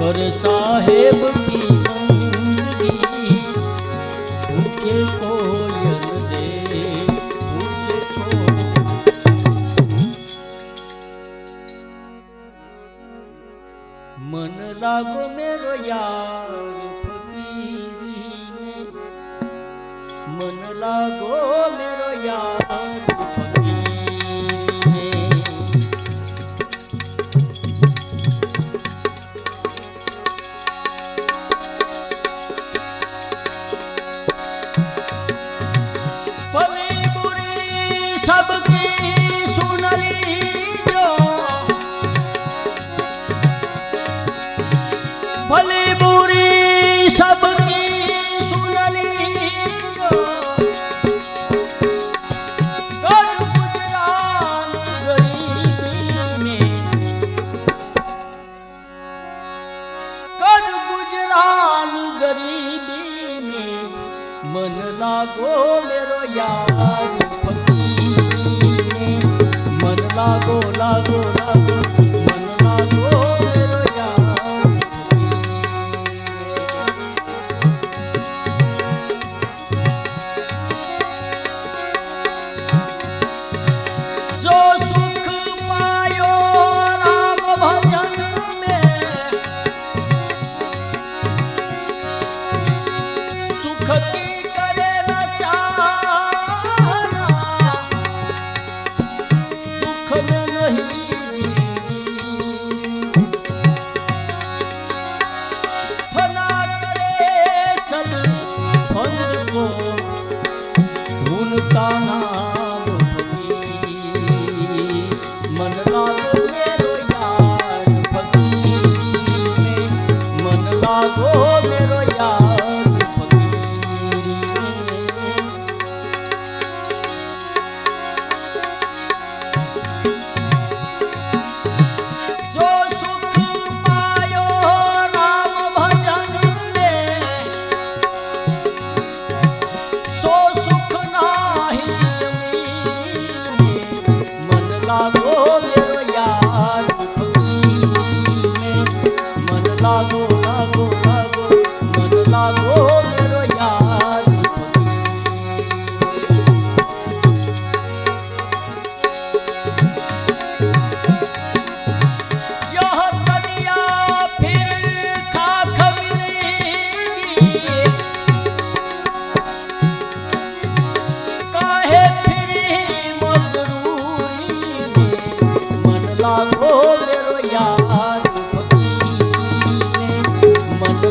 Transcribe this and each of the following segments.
पर साहेब की बंदगी भूखे कोयल दे भूखे मन लागो मेरो यार फकीरी में मन लागो मेरो यार ગરીબી મેં મન લાગો મેરો યાર મન લાગો લાગો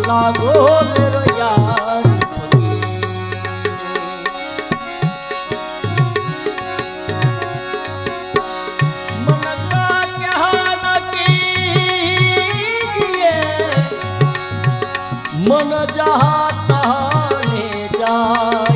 લાગો મેરો યાર મન જહાતા ને જા